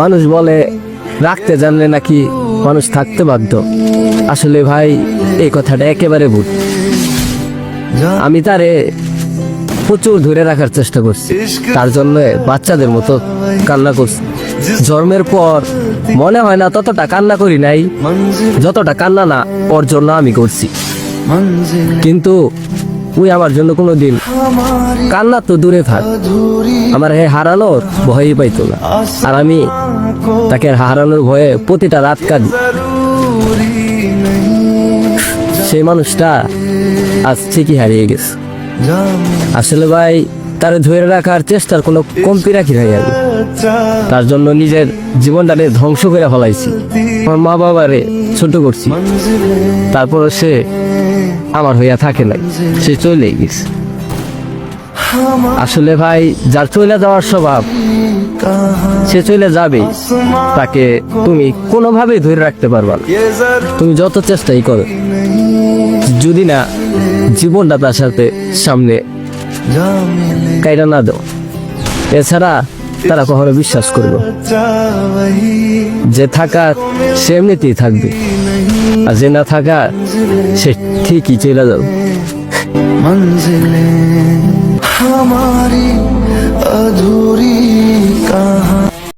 মানুষ বলে রাখতে জানলে নাকি মানুষ থাকতে বাধ্য। আসলে ভাই এই কথাটা একেবারে ভুল। আমি তারে প্রচুর ধরে রাখার চেষ্টা করছি। তার জন্য বাচ্চাদের মতো কান্না করছি। জন্মের পর মনে হয় না ততটা কান্না করি নাই যতটা কান্না না ওর জন্য আমি করছি। কিন্তু তুই আমার জন্য কোনো দিন কান্না তো দূরে থাক। আমার হে হারানোর ভয়ই পাইতো না। আর আমি তাকে হারানোর ভয়ে প্রতিটা রাত কাঁদি। সেই মানুষটা আজ ঠিকই হারিয়ে গেছে। আসলে ভাই, তার ধরে রাখার চেষ্টার কোনো কমতি রাখি নাই আমি। তার জন্য নিজের জীবনটাকে ধ্বংস করে ফলাইছি। আমার মা বাবারে ছোট করছি। তারপর সে আমার হইয়া থাকে নাই, সে চলে গেছে। আসলে ভাই, যার চলে যাওয়ার স্বভাব, সে চলে যাবে, তাকে তুমি কোনোভাবে ধরে রাখতে পারবা না। তুমি যত চেষ্টাই করো, যদি না জীবনটা তার সাথে সামনে কাইরা না দাও। এছাড়া তারা কখনো বিশ্বাস করবে। যে থাকা সে এমনিতেই থাকবে। আর যে না থাকা সে ঠিকই চলে যাবে।